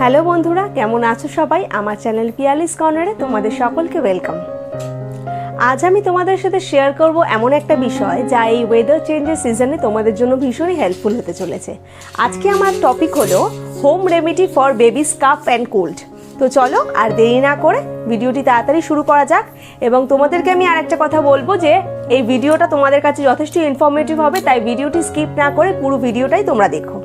Hello বন্ধুরা, কেমন আছো সবাই? আমার চ্যানেল পিয়ালিস কর্নারে তোমাদের সকলকে ওয়েলকাম আজ আমি তোমাদের সাথে শেয়ার করব এমন একটা বিষয় যা এই ওয়েদার চেঞ্জের সিজনে তোমাদের জন্য ভীষণই হেল্পফুল হতে চলেছে। আজকে আমার টপিক হলো হোম রেমেডি ফর বেবি স্কাফ অ্যান্ড কোল্ড তো চলো আর দেরি না করে ভিডিওটি তাড়াতাড়ি শুরু করা যাক এবং তোমাদেরকে আমি আর একটা কথা বলব যে এই ভিডিওটা তোমাদের কাছে যথেষ্ট ইনফরমেটিভ হবে, তাই ভিডিওটি স্কিপ না করে পুরো ভিডিওটাই তোমরা দেখো।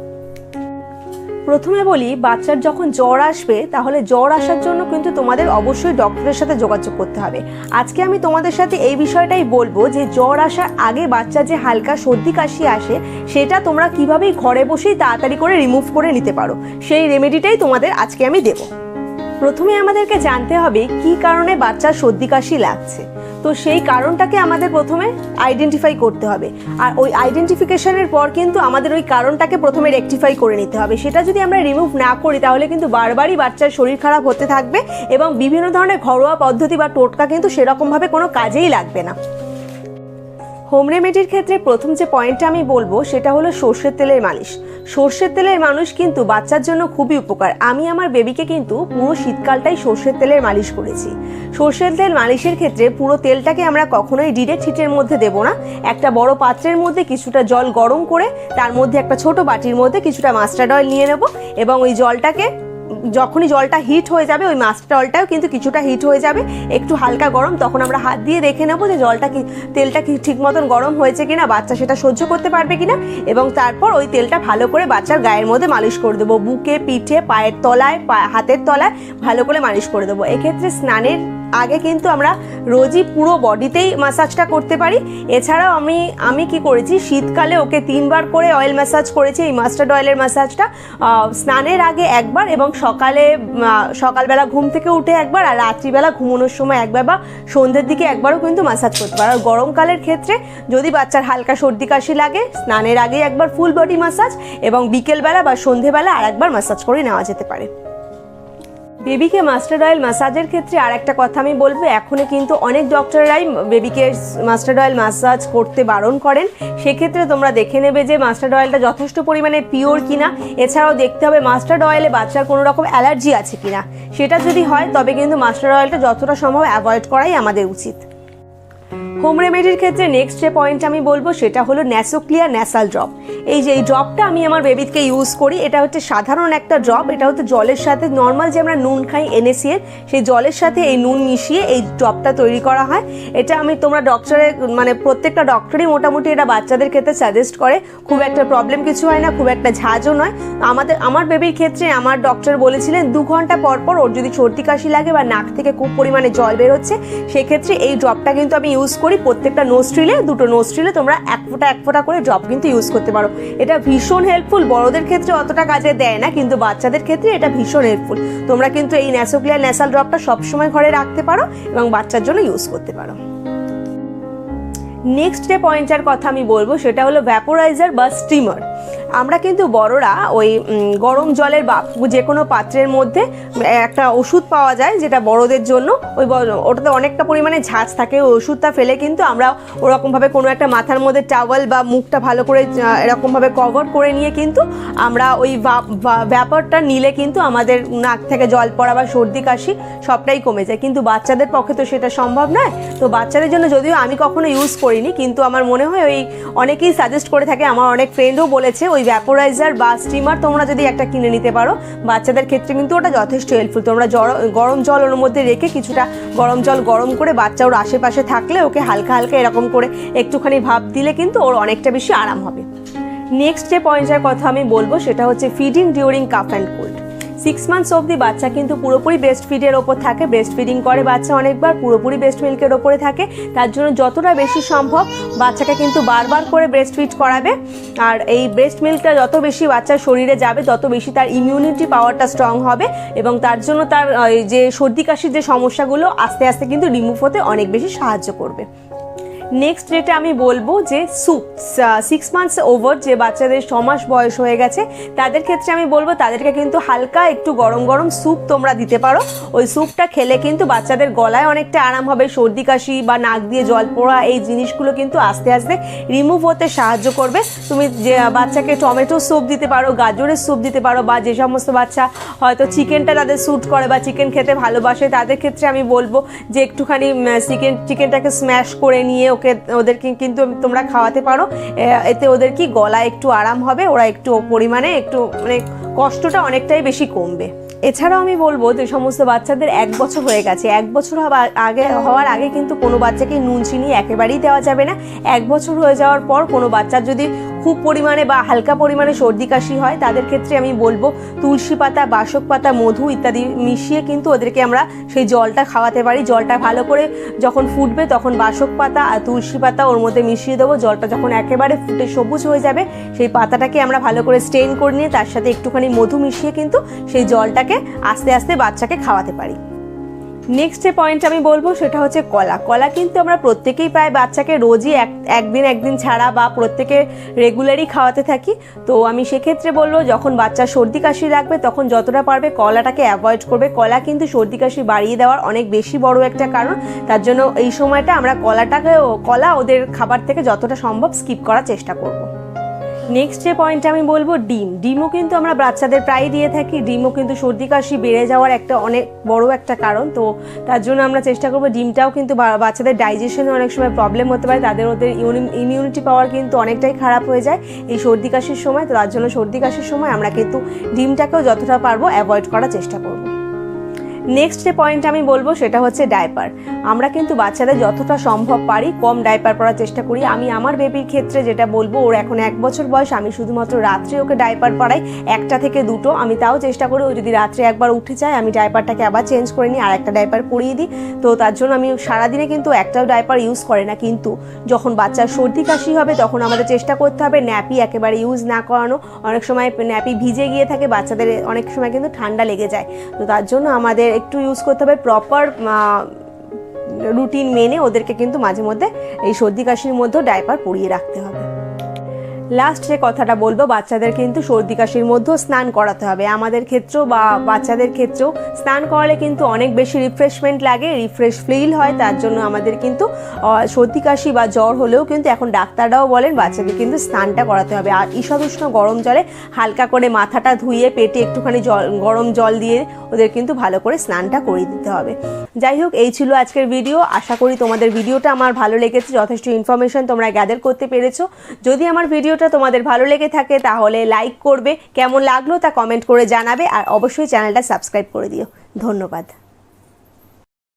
প্রথমে বলি, বাচ্চার যখন জ্বর আসবে, তাহলে জ্বর আসার জন্য কিন্তু তোমাদের অবশ্যই ডক্টরের সাথে যোগাযোগ করতে হবে। আজকে আমি তোমাদের সাথে এই বিষয়টাই বলব যে, জ্বর আসার আগে বাচ্চার যে হালকা সর্দি কাশি আসে, সেটা তোমরা কিভাবেই ঘরে বসেই তাড়াতাড়ি করে রিমুভ করে নিতে পারো। সেই রেমেডিটাই তোমাদের আজকে আমি দেবো। প্রথমে আমাদেরকে জানতে হবে কি কারণে বাচ্চার সর্দি কাশি লাগছে। তো সেই কারণটাকে আমাদের প্রথমে আইডেন্টিফাই করতে হবে। আর ওই আইডেন্টিফিকেশনের পর কিন্তু আমাদের ওই কারণটাকে প্রথমে রেকটিফাই করে নিতে হবে। সেটা যদি আমরা রিমুভ না করি, তাহলে কিন্তু বারবারই বাচ্চার শরীর খারাপ হতে থাকবে এবং বিভিন্ন ধরনের ঘরোয়া পদ্ধতি বা টোটকা কিন্তু সেরকমভাবে কোনো কাজেই লাগবে না। হোম রেমেডির ক্ষেত্রে প্রথম যে পয়েন্টটা আমি বলব, সেটা হলো সর্ষের তেলের মালিশ। সর্ষের তেলের মানুষ কিন্তু বাচ্চার জন্য খুবই উপকার। আমি আমার বেবিকে কিন্তু পুরো শীতকালটাই সর্ষের তেলের মালিশ করেছি। সর্ষের তেল মালিশের ক্ষেত্রে পুরো তেলটাকে আমরা কখনোই ডিরেক্ট হিটের মধ্যে দেবো না। একটা বড় পাত্রের মধ্যে কিছুটা জল গরম করে, তার মধ্যে একটা ছোট বাটির মধ্যে কিছুটা মাস্টার্ড অয়েল নিয়ে নেব এবং ওই জলটাকে যখনই জলটা হিট হয়ে যাবে, ওই মাছ টলটাও কিন্তু কিছুটা হিট হয়ে যাবে। একটু হালকা গরম, তখন আমরা হাত দিয়ে দেখে নেব যে জলটা কি, তেলটা কি ঠিক মতন গরম হয়েছে কিনা, বাচ্চা সেটা সহ্য করতে পারবে কিনা, এবং তারপর ওই তেলটা ভালো করে বাচ্চার গায়ের মধ্যে মালিশ করে দেবো। বুকে, পিঠে, পায়ের তলায় হাতের তলায় ভালো করে মালিশ করে দেবো। এক্ষেত্রে স্নানের আগে কিন্তু আমরা রোজই পুরো বডিতেই ম্যাসাজটা করতে পারি। এছাড়াও আমি আমি কি করেছি, শীতকালে ওকে তিনবার করে অয়েল ম্যাসাজ করেছি, এই মাস্টার্ড অয়েলের ম্যাসাজটা স্নানের আগে একবার এবং সকালে সকালবেলা ঘুম থেকে উঠে একবার আর রাত্রিবেলা ঘুমানোর সময় একবার বা সন্ধ্যের দিকে একবারও কিন্তু ম্যাসাজ করতে পারো। আর গরমকালের ক্ষেত্রে যদি বাচ্চার হালকা সর্দি কাশি লাগে, স্নানের আগে একবার ফুল বডি ম্যাসাজ এবং বিকেলবেলা বা সন্ধেবেলা আর একবার ম্যাসাজ করে নেওয়া যেতে পারে। বেবিকে মাস্টার অয়েল মাসাজের ক্ষেত্রে আর একটা কথা আমি বলব, এখনও কিন্তু অনেক ডক্টররাই বেবিকে মাস্টার অয়েল মাসাজ করতে বারণ করেন। সেক্ষেত্রে তোমরা দেখে নেবে যে মাস্টার অয়েলটা যথেষ্ট পরিমাণে পিওর কিনা। এছাড়াও দেখতে হবে মাস্টার্ড অয়েলে বাচ্চার কোনো রকম অ্যালার্জি আছে কিনা। সেটা যদি হয়, তবে কিন্তু মাস্টার অয়েলটা যতটা সম্ভব অ্যাভয়েড করাই আমাদের উচিত। হোম রেমেডির ক্ষেত্রে নেক্সট যে পয়েন্ট আমি বলব সেটা হলো ন্যাসোক্লিয়ার ন্যাসাল ড্রপ এই যে এই ড্রপটা আমি আমার বেবিকে ইউজ করি, এটা হচ্ছে সাধারণ একটা ড্রপ এটা হচ্ছে জলের সাথে নর্মাল যে আমরা নুন খাই এনএসিএর সেই জলের সাথে এই নুন মিশিয়ে এই ড্রপটা তৈরি করা হয়। এটা আমি তোমরা ডক্টরে মানে প্রত্যেকটা ডক্টরই মোটামুটি এটা বাচ্চাদের ক্ষেত্রে সাজেস্ট করে। খুব একটা প্রবলেম কিছু হয় না, খুব একটা ঝাঁজও নয়। আমাদের, আমার বেবির ক্ষেত্রে আমার ডক্টর বলেছিলেন, দু ঘণ্টা পর পর ওর যদি সর্দি কাশি লাগে বা নাক থেকে খুব পরিমাণে জল বেরোচ্ছে, সেক্ষেত্রে এই ড্রপটা কিন্তু আমি ইউজ করি। প্রত্যেকটা নোস্ট্রিলে দুটো নোস্ট্রিলে তোমরা এক ফোঁটা এক ফোঁটা করে ড্রপ কিন্তু ইউজ করতে পারো। এটা ভীষণ হেল্পফুল বড়দের ক্ষেত্রে অতটা কাজে দেয় না, কিন্তু বাচ্চাদের ক্ষেত্রে এটা ভীষণ হেল্পফুল তোমরা কিন্তু এই ন্যাসোক্লিয়ার ন্যাসাল ড্রপটা সবসময় ঘরে রাখতে পারো এবং বাচ্চার জন্য ইউজ করতে পারো। নেক্সট যে পয়েন্টটার কথা আমি বলব, সেটা হলো ভ্যাপোরাইজার বা স্টিমার আমরা কিন্তু বড়রা ওই গরম জলের বা যে কোনো পাত্রের মধ্যে একটা ওষুধ পাওয়া যায় যেটা বড়দের জন্য। ওই ওটাতে অনেকটা পরিমাণে ঝাঁজ থাকে, ওই ওষুধটা ফেলে কিন্তু আমরা ওরকমভাবে কোনো একটা মাথার মধ্যে টাওয়াল বা মুখটা ভালো করে এরকমভাবে কভার করে নিয়ে কিন্তু আমরা ওই ব্যাপারটা নিলে কিন্তু আমাদের নাক থেকে জল পড়া বা সর্দি, কাশি সবটাই কমে যায়। কিন্তু বাচ্চাদের পক্ষে তো সেটা সম্ভব নয়। তো বাচ্চাদের জন্য যদিও আমি কখনো ইউজ করিনি, কিন্তু আমার মনে হয় ওই অনেকেই সাজেস্ট করে থাকে। আমার অনেক ফ্রেন্ডও বলেছে ওই ভ্যাপোরাইজার বা স্টিমার তোমরা যদি একটা কিনে নিতে পারো, বাচ্চাদের ক্ষেত্রে কিন্তু ওটা যথেষ্ট হেল্পফুল তোমরা গরম জল ওর মধ্যে রেখে কিছুটা গরম জল গরম করে বাচ্চা ওর আশেপাশে থাকলে ওকে হালকা হালকা এরকম করে একটুখানি ভাব দিলে কিন্তু ওর অনেকটা বেশি আরাম হবে। নেক্সট যে পয়েন্টের কথা আমি বলব, সেটা হচ্ছে feeding during cough and cold six months অবধি বাচ্চা কিন্তু পুরোপুরি ব্রেস্ট ফিডের ওপর থাকে ব্রেস্ট ফিডিং করে বাচ্চা অনেকবার, পুরোপুরি ব্রেস্ট মিল্কের ওপরে থাকে। তার জন্য যতটা বেশি সম্ভব বাচ্চাকে কিন্তু বারবার করে ব্রেস্ট ফিড করাবে। আর এই ব্রেস্ট মিল্কটা যত বেশি বাচ্চার শরীরে যাবে, তত বেশি তার ইমিউনিটি পাওয়ারটা স্ট্রং হবে এবং তার জন্য তার যে সর্দি কাশির যে সমস্যাগুলো আস্তে আস্তে কিন্তু রিমুভ হতে অনেক বেশি সাহায্য করবে। নেক্সট ডেটে আমি বলব যে স্যুপ সিক্স মান্থস ওভার যে বাচ্চাদের ছ মাস বয়স হয়ে গেছে, তাদের ক্ষেত্রে আমি বলব তাদেরকে কিন্তু হালকা একটু গরম গরম স্যুপ তোমরা দিতে পারো। ওই স্যুপটা খেলে কিন্তু বাচ্চাদের গলায় অনেকটা আরাম হবে, সর্দি কাশি বা নাক দিয়ে জল পড়া, এই জিনিসগুলো কিন্তু আস্তে আস্তে রিমুভ হতে সাহায্য করবে। তুমি যে বাচ্চাকে টমেটো স্যুপ দিতে পারো, গাজরের স্যুপ দিতে পারো বা যে সমস্ত বাচ্চা হয়তো চিকেনটা তাদের স্যুট করে বা চিকেন খেতে ভালোবাসে, তাদের ক্ষেত্রে আমি বলব যে একটুখানি চিকেন চিকেনটাকে স্ম্যাশ করে নিয়ে ওকে, ওদেরকে কিন্তু তোমরা খাওয়াতে পারো। এতে ওদের কি গলা একটু আরাম হবে, ওরা একটু পরিমাণে একটু মানে কষ্টটা অনেকটাই বেশি কমবে। এছাড়াও আমি বলব যে সমস্ত বাচ্চাদের এক বছর হয়ে গেছে। এক বছর আগে, হওয়ার আগে কিন্তু কোনো বাচ্চাকে নুন, চিনি একেবারেই দেওয়া যাবে না। এক বছর হয়ে যাওয়ার পর কোনো বাচ্চার যদি খুব পরিমাণে বা হালকা পরিমাণে সর্দি কাশি হয়, তাদের ক্ষেত্রে আমি বলব তুলসী পাতা, বাসক পাতা, মধু ইত্যাদি মিশিয়ে কিন্তু ওদেরকে আমরা সেই জলটা খাওয়াতে পারি। জলটা ভালো করে যখন ফুটবে তখন বাসক পাতা আর তুলসী পাতা ওর মধ্যে মিশিয়ে দেবো। জলটা যখন একেবারে ফুটে সবুজ হয়ে যাবে, সেই পাতাটাকে আমরা ভালো করে স্টেন করে নিয়ে তার সাথে একটুখানি মধু মিশিয়ে কিন্তু সেই জলটাকে আস্তে আস্তে বাচ্চাকে খাওয়াতে পারি। নেক্সট যে পয়েন্ট আমি বলব সেটা হচ্ছে কলা। কলা কিন্তু আমরা প্রত্যেকেই প্রায় বাচ্চাকে রোজই এক, একদিন একদিন ছাড়া বা প্রত্যেকে রেগুলারই খাওয়াতে থাকি। তো আমি সেক্ষেত্রে বলব যখন বাচ্চা সর্দি কাশি লাগবে তখন যতটা পারবে কলাটাকে অ্যাভয়েড করবে। কলা কিন্তু সর্দি কাশি বাড়িয়ে দেওয়ার অনেক বেশি বড় একটা কারণ। তার জন্য এই সময়টা আমরা কলাটাকে কলা ওদের খাবার থেকে যতটা সম্ভব স্কিপ করার চেষ্টা করব। নেক্সট যে পয়েন্ট আমি বলব, ডিম। ডিমও কিন্তু আমরা বাচ্চাদের প্রায় দিয়ে থাকি। ডিমও কিন্তু সর্দি কাশি বেড়ে যাওয়ার একটা অনেক বড় একটা কারণ। তো তার জন্য আমরা চেষ্টা করব, ডিমটাও কিন্তু বাচ্চাদের ডাইজেশনে অনেক সময় প্রবলেম হতে পারে। তাদের ওদের ইমিউনিটি পাওয়ার কিন্তু অনেকটাই খারাপ হয়ে যায় এই সর্দি কাশির সময়। তো তার জন্য সর্দি কাশির সময় আমরা কিন্তু ডিমটাকেও যতটা পারব অ্যাভয়েড করার চেষ্টা করব। নেক্সট যে পয়েন্ট আমি বলব সেটা হচ্ছে ডাইপার আমরা কিন্তু বাচ্চাদের যতটা সম্ভব পারি কম ডাইপার পরার চেষ্টা করি। আমি আমার বেবির ক্ষেত্রে যেটা বলব, ওর এখন এক বছর বয়স, আমি শুধুমাত্র রাত্রে ওকে ডাইপার পরাই, একটা থেকে দুটো। আমি তাও চেষ্টা করি, ও যদি রাত্রে একবার উঠে যায়, আমি ডাইপারটাকে আবার চেঞ্জ করে নিই আর একটা ডাইপার পরিয়ে দিই। তো তার জন্য আমি সারাদিনে কিন্তু একটাও ডাইপার ইউজ করে না। কিন্তু যখন বাচ্চার সর্দি কাশি হবে, তখন আমাদের চেষ্টা করতে হবে ন্যাপি একেবারে ইউজ না করানো। অনেক সময় ন্যাপি ভিজে গিয়ে থাকে, বাচ্চাদের অনেক সময় কিন্তু ঠান্ডা লেগে যায়। তো তার জন্য আমাদের একটু ইউজ করতে হবে প্রপার রুটিন মেনে ওদেরকে কিন্তু মাঝে মধ্যে এই সর্দি কাশির মধ্যেও ডায়পার পরিয়ে রাখতে হবে। লাস্ট যে কথাটা বলব বাচ্চাদের কিন্তু সর্দি কাশির মধ্যেও স্নান করাতে হবে। আমাদের ক্ষেত্রেও বা বাচ্চাদের ক্ষেত্রেও স্নান করালে কিন্তু অনেক বেশি রিফ্রেশমেন্ট লাগে রিফ্রেশ ফিল হয় তার জন্য আমাদের কিন্তু সর্দি কাশি বা জ্বর হলেও কিন্তু এখন ডাক্তাররাও বলেন বাচ্চাদের কিন্তু স্নানটা করাতে হবে। আর ঈষদ উষ্ণ গরম জলে হালকা করে মাথাটা ধুয়ে পেটে একটুখানি জল গরম জল দিয়ে ওদের কিন্তু ভালো করে স্নানটা করিয়ে দিতে হবে। যাই হোক এই ছিল আজকের ভিডিও আশা করি তোমাদের ভিডিওটা আমার ভালো লেগেছে। যথেষ্ট ইনফরমেশন তোমরা গ্যাদার করতে পেরেছ। যদি আমার ভিডিওটা তোমাদের ভালো লেগে থাকে তাহলে লাইক করবে। কেমন লাগল তা কমেন্ট করে জানাবে। আর অবশ্যই চ্যানেলটা সাবস্ক্রাইব করে দিও। ধন্যবাদ।